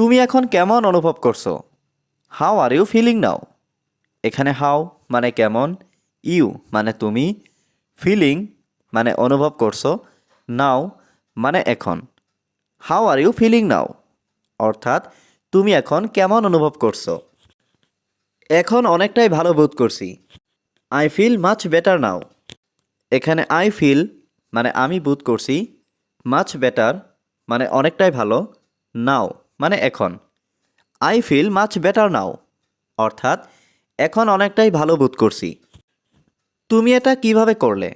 তুমি এখন কেমন অনুভব করছ? How are you feeling now এখানে হাউ মানে কেমন ইউ মানে তুমি ফিলিং মানে অনুভব করছ নাও মানে এখন। How are you feeling now অর্থাৎ তুমি এখন কেমন অনুভব করছ? এখন অনেকটাই ভালো বোধ করছি। I feel much better now এখানে আই ফিল মানে আমি বোধ করছি মাচ বেটার মানে অনেকটাই ভালো নাও মানে এখন। I feel much better now অর্থাৎ, এখন অনেকটাই ভালো বোধ করছি। তুমি এটা কীভাবে করলে?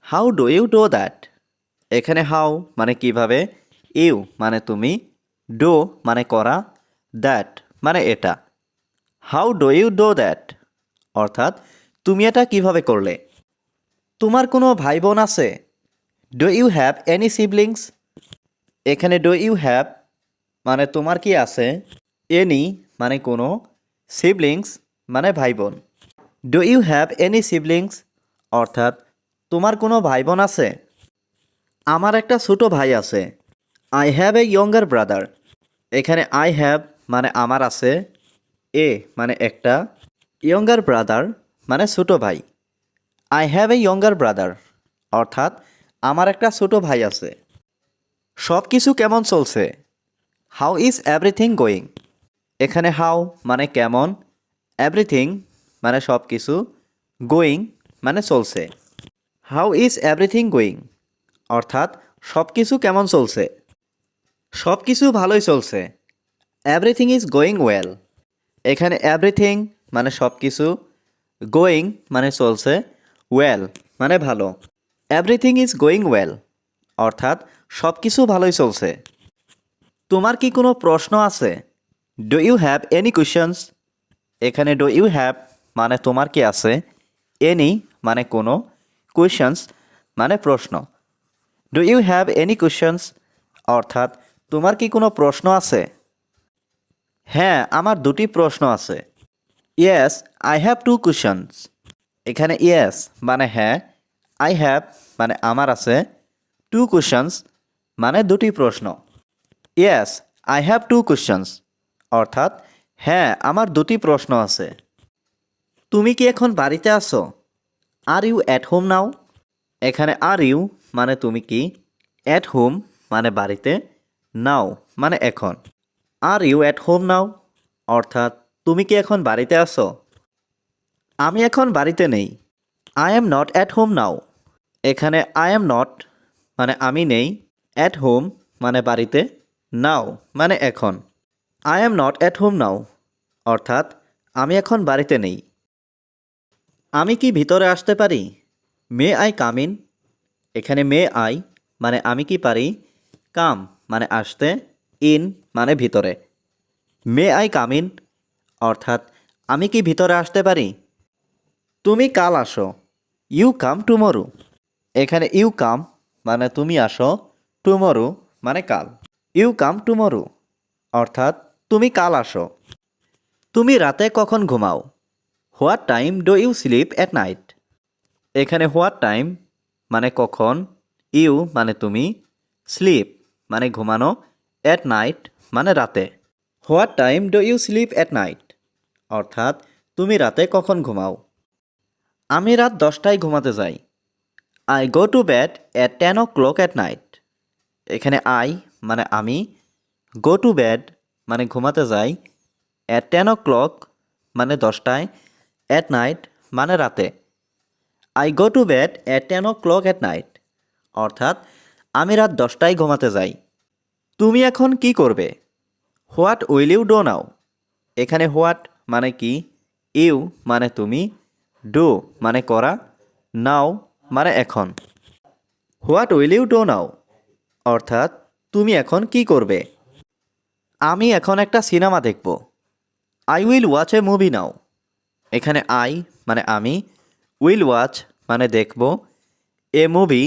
How do you do that এখানে হাউ মানে কীভাবে? ইউ মানে তুমি। ডো মানে করা। দ্যাট মানে এটা। How do you do that অর্থাৎ, তুমি এটা কীভাবে করলে? তোমার কোনো ভাই বোন আছে? Do you have any siblings এখানে ডু ইউ হ্যাভ মানে তোমার কি আছে? এনি মানে কোনো। সিবলিংস মানে ভাই বোন do you have any siblings অর্থাৎ, তোমার কোনো ভাই বোন আছে? আমার একটা ছোটো ভাই আছে। I have a younger brother এখানে আই হ্যাভ মানে আমার আছে। এ মানে একটা। ইয়ঙ্গার ব্রাদার মানে ছোটো ভাই। I have a younger brother অর্থাৎ, আমার একটা ছোটো ভাই আছে। সব কিছু কেমন চলছে? হাউ ইজ এভরিথিং গোয়িং এখানে হাউ মানে কেমন? এভরিথিং মানে সব কিছু গোয়িং মানে চলছে। হাউ ইজ এভরিথিং গোয়িং অর্থাৎ সব কিছু কেমন চলছে? সব কিছু ভালোই চলছে। এভরিথিং ইজ গোয়িং ওয়েল এখানে এভরিথিং মানে সব কিছু গোয়িং মানে চলছে। ওয়েল মানে ভালো। এভরিথিং ইজ গোয়িং ওয়েল অর্থাৎ সব কিছু ভালোই চলছে। তোমার কি কোনো প্রশ্ন আছে? Do you have any questions এখানে ডু ইউ হ্যাভ মানে তোমার কি আছে? এনি মানে কোনো। কোয়েশনস মানে প্রশ্ন। Do you have any questions অর্থাৎ, তোমার কি কোনো প্রশ্ন আছে? হ্যাঁ আমার দুটি প্রশ্ন আছে। Yes I have two questions এখানে ইয়েস মানে হ্যাঁ আই হ্যাভ মানে আমার আছে। টু কোয়েশনস মানে দুটি প্রশ্ন। Yes I have two questions অর্থাৎ হ্যাঁ আমার দুটি প্রশ্ন আছে। তুমি কি এখন বাড়িতে আছো? Are you at home now এখানে আর ইউ মানে তুমি কি? অ্যাট হোম মানে বাড়িতে? নাও মানে এখন। Are you at home now অর্থাৎ, তুমি কি এখন বাড়িতে আছো? আমি এখন বাড়িতে নেই। I am not at home now এখানে আই এম নট মানে আমি নেই। অ্যাট হোম মানে বাড়িতে। নাও মানে এখন। I am not at home now অর্থাৎ আমি এখন বাড়িতে নেই। আমি কি ভিতরে আসতে পারি? মে আই কাম ইন এখানে মে আই মানে আমি কি পারি? কাম মানে আসতে। ইন মানে ভিতরে। মে আই কাম ইন অর্থাৎ আমি কি ভিতরে আসতে পারি? তুমি কাল আসো। ইউ কাম টুমরু এখানে ইউ কাম মানে তুমি আসো টুমরু মানে কাল। You come tomorrow. অর্থাৎ, তুমি কাল আসো। তুমি রাতে কখন ঘুমাও? What time do you sleep at night? এখানে হোয়াট টাইম মানে কখন, ইউ মানে তুমি, স্লিপ মানে ঘুমানো অ্যাট নাইট মানে রাতে। What time do you sleep at night? অর্থাৎ, তুমি রাতে কখন ঘুমাও? আমি রাত দশটায় ঘুমাতে যাই। I go to bed at ten o'clock at night. এখানে আই মানে আমি গো টু ব্যাড মানে ঘুমাতে যাই অ্যাট টেন ও ক্লক মানে দশটায় অ্যাট নাইট মানে রাতে। I go to bed at ten o'clock at night অর্থাৎ আমি রাত দশটায় ঘুমাতে যাই। তুমি এখন কি করবে? What will you do now এখানে হোয়াট মানে কি? ইউ মানে তুমি। ডু মানে করা। নাও মানে এখন। What will you do now অর্থাৎ তুমি এখন কি করবে? আমি এখন একটা সিনেমা দেখব। I will watch a movie now এখানে আই মানে আমি উইল ওয়াচ মানে দেখব। এ মুভি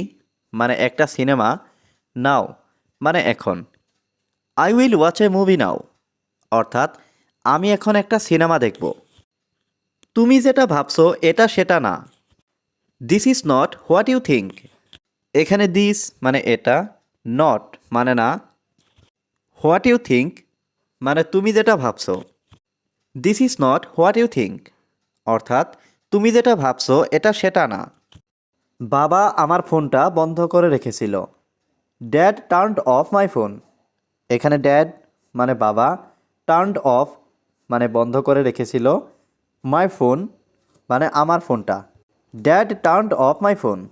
মানে একটা সিনেমা নাও মানে এখন। I will watch a movie now অর্থাৎ, আমি এখন একটা সিনেমা দেখব। তুমি যেটা ভাবছ, এটা সেটা না। This is not what you think এখানে দিস মানে এটা নট মানে না? হোয়াট ইউ থিঙ্ক মানে তুমি যেটা ভাবছ। This is not what you think অর্থাৎ তুমি যেটা ভাবছ এটা সেটা না। বাবা আমার ফোনটা বন্ধ করে রেখেছিল। Dad turn off my phone এখানে ড্যাড মানে বাবা টার্নড অফ মানে বন্ধ করে রেখেছিল মাই ফোন মানে আমার ফোনটা। Dad turn off my phone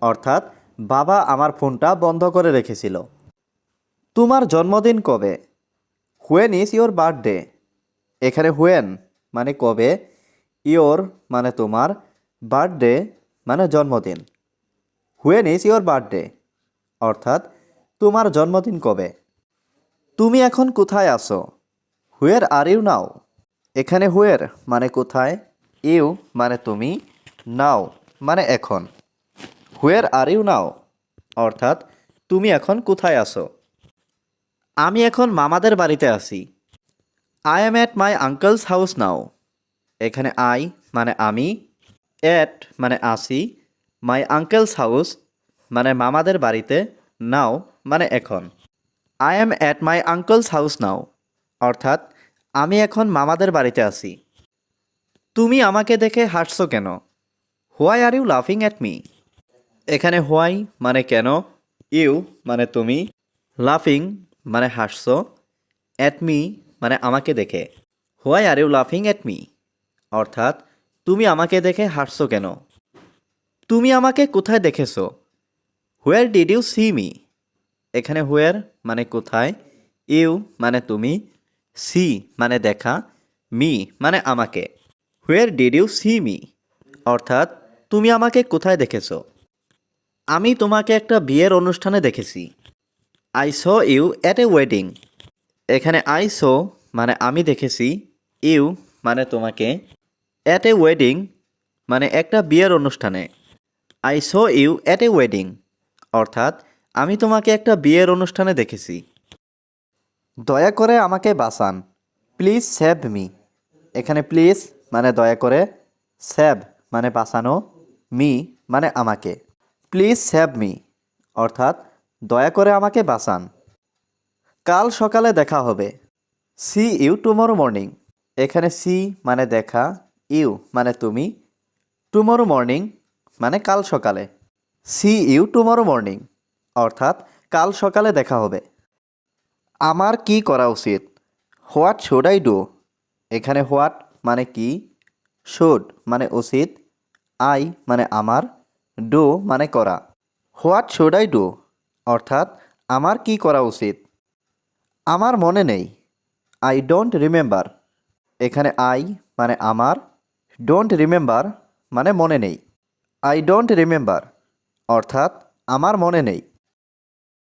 অর্থাৎ বাবা আমার ফোনটা বন্ধ করে রেখেছিল। তোমার জন্মদিন কবে? হুয়েন ইজ ইয়োর বার্থডে এখানে হুয়েন মানে কবে? ইয়োর মানে তোমার বার্থডে মানে জন্মদিন। হুয়েন ইজ ইয়োর বার্থডে অর্থাৎ তোমার জন্মদিন কবে? তুমি এখন কোথায় আছো? হুয়ের আর ইউ নাও এখানে হুয়ের মানে কোথায়? ইউ মানে তুমি নাও মানে এখন। হুয়ের আর ইউ নাও অর্থাৎ তুমি এখন কোথায় আছো? আমি এখন মামাদের বাড়িতে আছি। I am at my uncle's house now এখানে আই মানে আমি অ্যাট মানে আসি মাই আঙ্কেলস হাউস মানে মামাদের বাড়িতে নাও মানে এখন। I am at my uncle's house now অর্থাৎ, আমি এখন মামাদের বাড়িতে আছি। তুমি আমাকে দেখে হাসছো কেন? হোয়াই আর ইউ লাফিং অ্যাট মি এখানে হোয়াই মানে কেন? ইউ মানে তুমি লাফিং মানে হাসছো? অ্যাট মি মানে আমাকে দেখে। হোয়াই আর ইউ লাফিং অ্যাট মি অর্থাৎ, তুমি আমাকে দেখে হাসছো কেন? তুমি আমাকে কোথায় দেখেছ? Where did you see me এখানে হোয়ার মানে কোথায়? ইউ মানে তুমি? সি মানে দেখা? মি মানে আমাকে। Where did you see me অর্থাৎ, তুমি আমাকে কোথায় দেখেছ? আমি তোমাকে একটা বিয়ের অনুষ্ঠানে দেখেছি। I saw you at a wedding এখানে আই স মানে আমি দেখেছি ইউ মানে তোমাকে অ্যাট এ ওয়েডিং মানে একটা বিয়ের অনুষ্ঠানে। I saw you at a wedding অর্থাৎ আমি তোমাকে একটা বিয়ের অনুষ্ঠানে দেখেছি। দয়া করে আমাকে বাঁচান। প্লিজ সেভ মি এখানে প্লিজ মানে দয়া করে সেভ মানে বাঁচানো মি মানে আমাকে। প্লিজ সেভ মি অর্থাৎ দয়া করে আমাকে বাঁচান। কাল সকালে দেখা হবে। সি ইউ টুমরো মর্নিং এখানে সি মানে দেখা ইউ মানে তুমি টুমরো মর্নিং মানে কাল সকালে। সি ইউ টুমরো মর্নিং অর্থাৎ কাল সকালে দেখা হবে। আমার কি করা উচিত? হোয়াট শুড আই ডু এখানে হোয়াট মানে কি? শুড মানে উচিত। আই মানে আমার। ডু মানে করা। হোয়াট শুড আই ডু অর্থাৎ আমার কি করা উচিত? আমার মনে নেই। আই ডোন্ট রিমেম্বার এখানে আই মানে আমার। ডোন্ট রিমেম্বার মানে মনে নেই। আই ডোন্ট রিমেম্বার অর্থাৎ আমার মনে নেই।